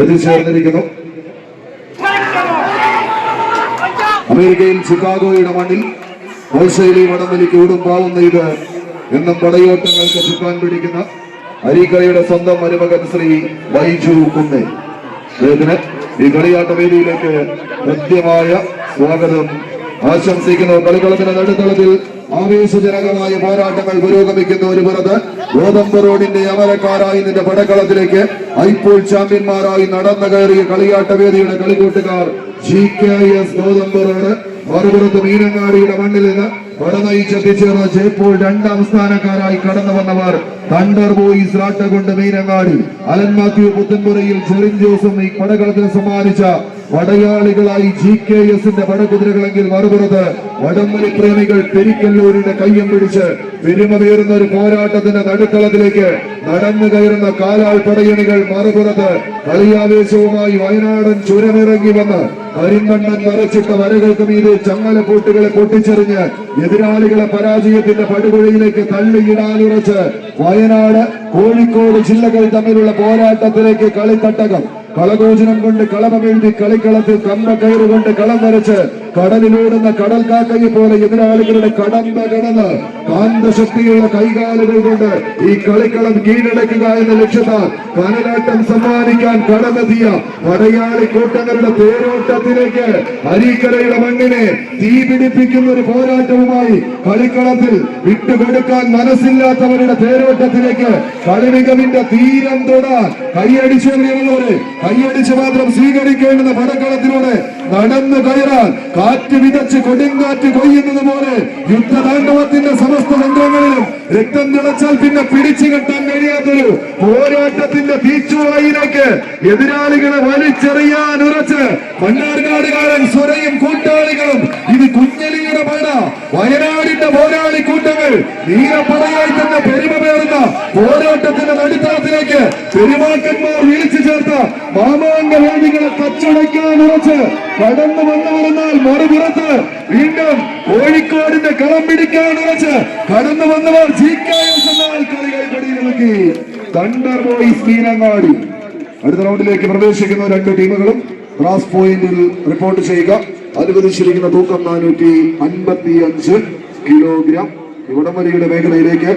എത്തിച്ചേർന്നിരിക്കുന്നു അമേരിക്കയിൽ ചിക്കാഗോയുടെ മണ്ണിൽ ഓസ്ട്രേലിയ വടംവലിക്ക് ഊടുമ്പാവുന്ന ഇത് എന്നും പടയോട്ടങ്ങൾക്ക് ചുക്കാൻ പിടിക്കുന്ന അരീക്കരയുടെ സ്വന്തം മരുമകൻ ശ്രീ വൈജു കുന്നേ. അദ്ദേഹത്തിന് ഈ കളിയാട്ട വേദിയിലേക്ക് കൃത്യമായ സ്വാഗതം. ആശംസിക്കുന്നു. കളിക്കളത്തിന്റെ നടുത്തളത്തിൽ ആവേശജനകമായ പോരാട്ടങ്ങൾ പുരോഗമിക്കുന്ന ഒരു പുറത്ത് ഗോതമ്പ് റോഡിന്റെ അമരക്കാരായി നിന്റെ പടക്കളത്തിലേക്ക് ഐപ്പോൾ ചാമ്പ്യന്മാരായി നടന്നു കയറിയ കളിയാട്ട വേദിയുടെ കളിക്കൂട്ടുകാർ G K S Gothambu road. മറുപുറത്ത് മീനങ്ങാടിയുടെ മണ്ണിൽ നിന്ന് പടനയിച്ചെത്തിച്ചേർന്ന ജയ്പൂർ രണ്ടാം സ്ഥാനക്കാരായി കടന്നു വന്നവർ തണ്ടർ ബോയ്സ് രാട്ടകൊണ്ട് മീനങ്ങാടി. അലൻ മാത്യു പുത്തൻപുരയിൽ ചെറിൻ ജോസും ഈ പടകളത്തിന് സമ്മാനിച്ച വടയാളികളായി ജി കെ എസിന്റെ വടകുതിരകളെങ്കിൽ മറുപുറത്ത് വടംവലി പ്രേമികൾ പെരിക്കല്ലൂരിന്റെ കയ്യം പിടിച്ച് പെരുമവേറുന്ന ഒരു പോരാട്ടത്തിന്റെ നടുക്കളത്തിലേക്ക് നടന്നു കയറുന്ന കാലാൾ പടയണികൾ മറുപുറത്ത് കളിയാവേശവുമായി വയനാടൻ ചുരമിറങ്ങി വന്ന് കരിമണ്ണൻ വരച്ചിട്ട വരകൾക്ക് മീതെ ചങ്ങലപ്പൂട്ടുകളെ പൊട്ടിച്ചെറിഞ്ഞ് എതിരാളികളെ പരാജയത്തിന്റെ പടുകുഴയിലേക്ക് തള്ളിയിടാനുറച്ച് വയനാട് കോഴിക്കോട് ജില്ലകൾ തമ്മിലുള്ള പോരാട്ടത്തിലേക്ക് കളിത്തട്ടകം. கலகோஜனம் கொண்டு களமமைந்து கலைக்களத்தில் கம்ப கயிறு கொண்டு களம் வரைச்சு കടലിലോടുന്ന കടൽ കാക്കയെ പോലെ എതിരാളികളുടെ കടമ്പ കടന്ന് കാന്തശക്തിയുള്ള കൈകാലുകൾ കൊണ്ട് ഈ കളിക്കളം കീഴടക്കുക എന്ന ലക്ഷ്യത്താൽ കനലാട്ടം സമ്മാനിക്കാൻ കടന്നെത്തിയ പടയാളി കൂട്ടങ്ങളുടെ പേരോട്ടത്തിലേക്ക് അരീക്കരയുടെ മണ്ണിനെ തീപിടിപ്പിക്കുന്ന ഒരു പോരാട്ടവുമായി കളിക്കളത്തിൽ വിട്ടുകൊടുക്കാൻ മനസ്സില്ലാത്തവരുടെ തേരോട്ടത്തിലേക്ക് കളിമികവിന്റെ തീരം തൊടാൻ കൈയടിച്ചു കൈയടിച്ച് മാത്രം സ്വീകരിക്കേണ്ടുന്ന പടക്കളത്തിലൂടെ നടന്നു കയറാൻ കാറ്റ് വിതച്ച് കൊടുങ്കാറ്റ് കൊയ്യുന്നത് പോലെ യുദ്ധതാണ്ഡവത്തിന്റെ സമസ്ത തന്ത്രങ്ങളിലും രക്തം തിളച്ചാൽ പിന്നെ പിടിച്ചു കെട്ടാൻ കഴിയാത്തൊരു പോരാട്ടത്തിന്റെ തീച്ചുവായിലേക്ക് എതിരാളികളെ വലിച്ചെറിയാൻ ഉറച്ച് മണ്ണാർക്കാടുകാരൻ സ്വരയും കൂട്ടാളികളും ഇത് കുഞ്ഞലിയുടെ പട. വയനാടിന്റെ പോരാളി കൂട്ടങ്ങൾ നീലപ്പടയായി തന്നെ പെരുമ പേറുന്ന പോരാട്ടത്തിന്റെ നടുത്തളത്തിലേക്ക് പെരുമാക്കന്മാർ വിളിച്ചു ചേർത്ത മാമാങ്ക വേദികളെ കച്ചടയ്ക്കാൻ ഉറച്ച് കടന്നു വന്നവരെന്നാൽ മറുപുറത്ത് വീണ്ടും കോഴിക്കോടിന്റെ കളം പിടിക്കാൻ കടന്നു വന്നവർ ജി എന്നാൽ കളി കൈപ്പടിയിൽ നോക്കി തണ്ടർ ബോയ്സ് മീനങ്ങാടി. അടുത്ത റൗണ്ടിലേക്ക് പ്രവേശിക്കുന്ന രണ്ട് ടീമുകളും ക്രാസ് പോയിന്റിൽ റിപ്പോർട്ട് ചെയ്യുക. അനുവദിച്ചിരിക്കുന്ന തൂക്കം നാനൂറ്റി അൻപത്തി അഞ്ച് കിലോഗ്രാം ഇവിടം വടംവലിയുടെ മേഖലയിലേക്ക്